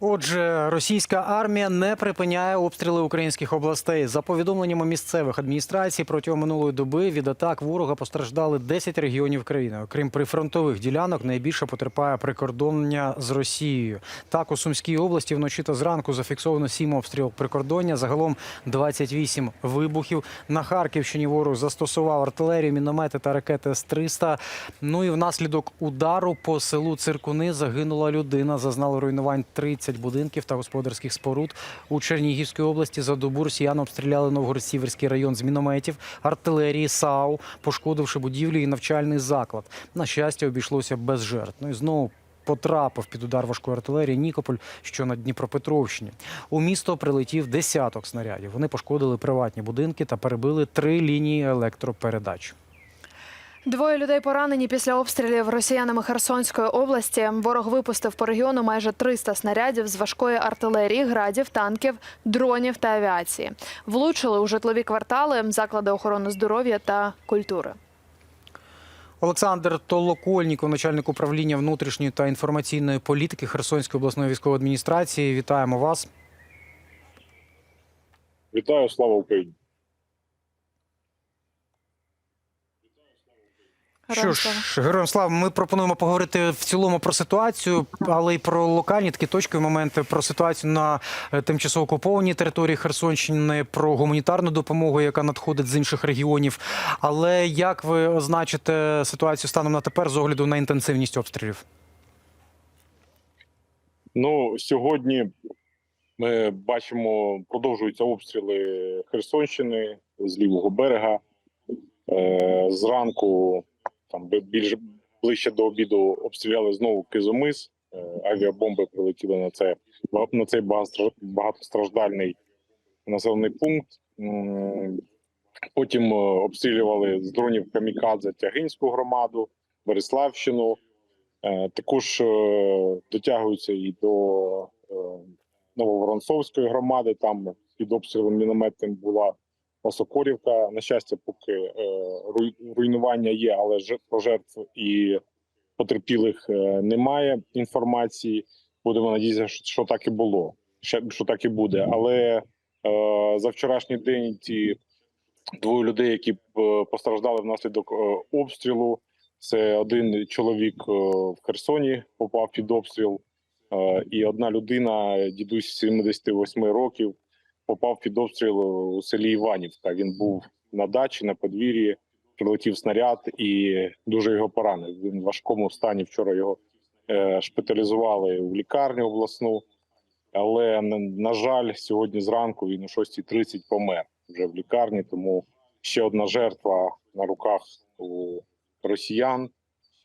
Отже, російська армія не припиняє обстріли українських областей. За повідомленнями місцевих адміністрацій, протягом минулої доби від атак ворога постраждали 10 регіонів країни. Окрім прифронтових ділянок, найбільше потерпає прикордоння з Росією. Так, у Сумській області вночі та зранку зафіксовано 7 обстрілів прикордоння. Загалом 28 вибухів. На Харківщині ворог застосував артилерію, міномети та ракети С-300. Ну і внаслідок удару по селу Циркуни загинула людина. Зазнали руйнувань 30 будинків та господарських споруд. У Чернігівській області за добу росіяни обстріляли Новгород-Сіверський район з мінометів, артилерії, САУ, пошкодивши будівлі і навчальний заклад. На щастя, обійшлося без жертв. Ну і знову потрапив під удар важкої артилерії Нікополь, що на Дніпропетровщині. У місто прилетів десяток снарядів. Вони пошкодили приватні будинки та перебили три лінії електропередач. Двоє людей поранені після обстрілів росіянами Херсонської області. Ворог випустив по регіону майже 300 снарядів з важкої артилерії, градів, танків, дронів та авіації. Влучили у житлові квартали, заклади охорони здоров'я та культури. Олександр Толокольніков, начальник управління внутрішньої та інформаційної політики Херсонської обласної військової адміністрації. Вітаємо вас. Вітаю, слава Україні! Що ж, героям слава, ми пропонуємо поговорити в цілому про ситуацію, але й про локальні такі точкові моменти, про ситуацію на е, тимчасово окупованій території Херсонщини, про гуманітарну допомогу, яка надходить з інших регіонів. Але як ви означите ситуацію станом на тепер з огляду на інтенсивність обстрілів? Ну сьогодні ми бачимо, продовжуються обстріли Херсонщини з лівого берега. Е, зранку, там бі- більш ближче до обіду, обстріляли знову Кизомис. Е, авіабомби прилетіли на це на цей багатостраждальний населений пункт. Потім е, обстрілювали з дронів Камікадзе Тягинську громаду, Береславщину. Е, Також дотягуються і до Нововоронцовської громади. Там під обстрілом мінометним була Осокорівка. На щастя, поки е, руй- руйнування є, але про жертв і потерпілих е, немає інформації. Будемо надіятися, що, так і було, що так і буде. Але е, за вчорашній день ті двоє людей, які постраждали внаслідок обстрілу. Це один чоловік в Херсоні попав під обстріл, і одна людина, дідусь 78 років, попав під обстріл у селі Іванівка. Він був на дачі на подвір'ї, прилетів снаряд і дуже його поранив. Він в важкому стані. Вчора його е, шпиталізували в лікарню обласну. Але на, жаль, сьогодні зранку він о 6.30 помер вже в лікарні. Тому ще одна жертва на руках у росіян,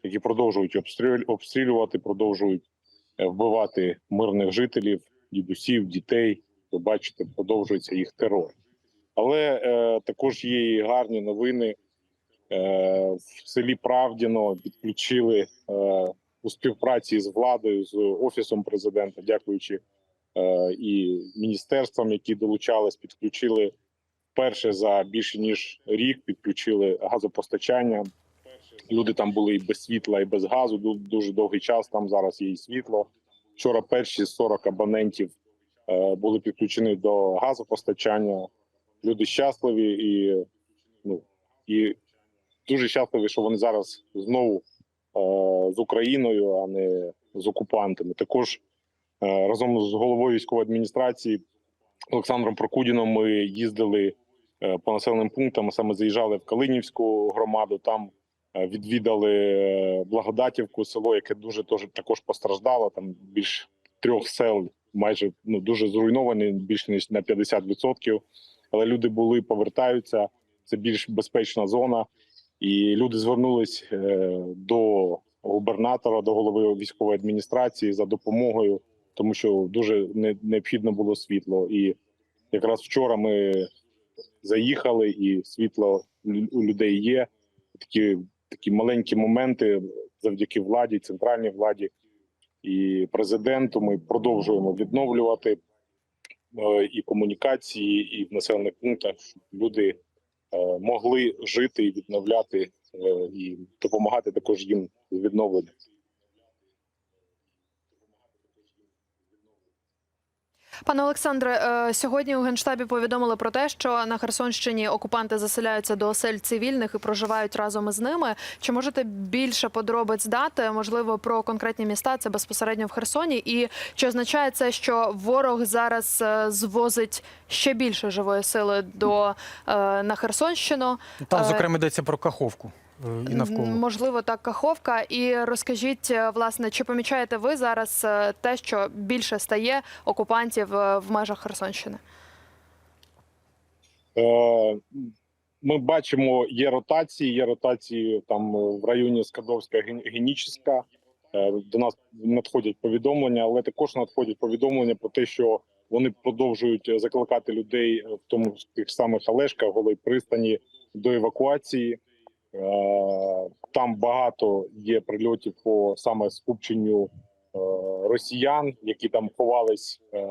які продовжують обстрілювати, продовжують е, вбивати мирних жителів, дідусів, дітей. Ви бачите, продовжується їх терор. Але е, також є і гарні новини. Е, в селі Правдіно підключили е, у співпраці з владою, з офісом президента, дякуючи е, і міністерствам, які долучались, підключили вперше за більше ніж рік. Підключили газопостачання. Люди там були і без світла, і без газу. ду- Дуже довгий час. Там зараз є і світло. Вчора перші 40 абонентів були підключені до газопостачання. Люди щасливі і ну і дуже щасливі, що вони зараз знову е, з Україною, а не з окупантами. Також е, разом з головою військової адміністрації Олександром Прокудіном ми їздили е, по населеним пунктам. Саме заїжджали в Калинівську громаду. Там е, відвідали е, Благодатівку, село, яке дуже теж також постраждало. Там більш трьох сел, майже ну дуже зруйновані, більш ніж на 50%. Але люди були, повертаються. Це більш безпечна зона, і люди звернулись е, до губернатора, до голови військової адміністрації за допомогою, тому що дуже не, необхідно було світло. І якраз вчора ми заїхали, і світло у людей є. Такі, такі маленькі моменти завдяки владі, центральній владі і президенту. Ми продовжуємо відновлювати е, і комунікації, і в населених пунктах, щоб люди е, могли жити і відновляти е, і допомагати також їм з Пане Олександре, е, сьогодні у генштабі повідомили про те, що на Херсонщині окупанти заселяються до осель цивільних і проживають разом із ними. Чи можете більше подробиць дати, можливо, про конкретні міста? Це безпосередньо в Херсоні, і чи означає це, що ворог зараз е, звозить ще більше живої сили до е, на Херсонщину? Там, зокрема, йдеться про Каховку і навколо. Можливо, так Каховка. І розкажіть, е, власне, чи помічаєте ви зараз е, те, що більше стає окупантів е, в межах Херсонщини? Е, Ми бачимо, є ротації, є ротації там в районі Скадовська Ген- Генічеська. Е, До нас надходять повідомлення, але також надходять повідомлення про те, що вони продовжують закликати людей, в тому ж тих самих Олешках, Голий пристані до евакуації. Е, Там багато є прильотів по саме скупченню е, росіян, які там ховались е,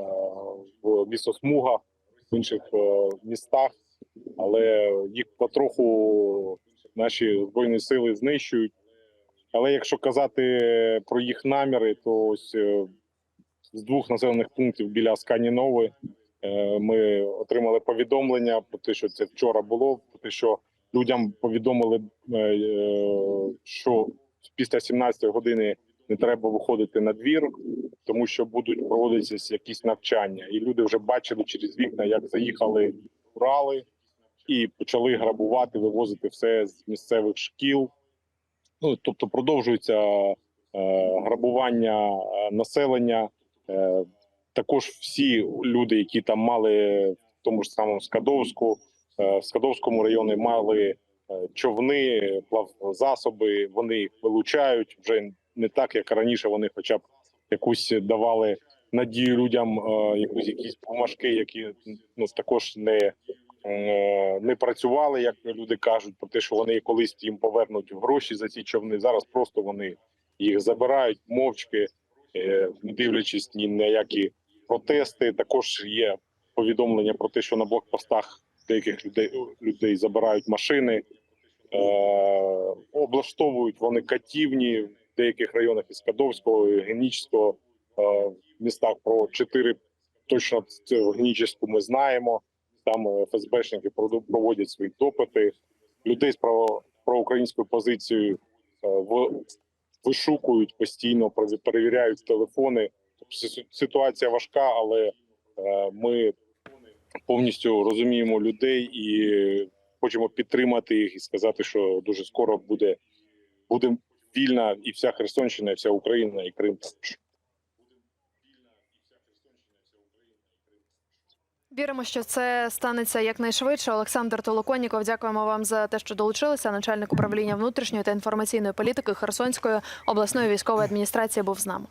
в лісосмугах в інших містах, але їх потроху наші збройні сили знищують. Але якщо казати про їх наміри, то ось з двох населених пунктів біля Сканінови ми отримали повідомлення про те, що це вчора було, про те, що людям повідомили, е, е, що після 17 години не треба виходити на двір, тому що будуть проводитися якісь навчання, і люди вже бачили через вікна, як заїхали Урали і почали грабувати, вивозити все з місцевих шкіл. Ну тобто продовжується е, грабування е, населення. Е, також всі люди, які там мали в тому ж самому Скадовську, в Скадовському районі мали е, човни, плавзасоби, вони їх вилучають вже не так, як раніше. Вони, хоча б якусь давали надію людям, е, якусь якісь бумажки, які ну також не, е, не працювали, як люди кажуть, про те, що вони колись їм повернуть гроші за ці човни. Зараз просто вони їх забирають мовчки, е, не дивлячись ні на які протести. Також є повідомлення про те, що на блокпостах деяких людей людей забирають машини, е, облаштовують вони катівні в деяких районах із Кадовського, Генічського е, в містах про чотири точно Генічську ми знаємо. Там е, ФСБшники проводять свої допити. Людей з про, проукраїнською позицією е, в, вишукують постійно, перевіряють телефони. Ситуація важка, але е, ми повністю розуміємо людей і хочемо підтримати їх і сказати, що дуже скоро буде, буде вільна і вся Херсонщина, і вся Україна, і Крим також. Віримо, що це станеться якнайшвидше. Олександр Толоконніков, дякуємо вам за те, що долучилися. Начальник управління внутрішньої та інформаційної політики Херсонської обласної військової адміністрації був з нами.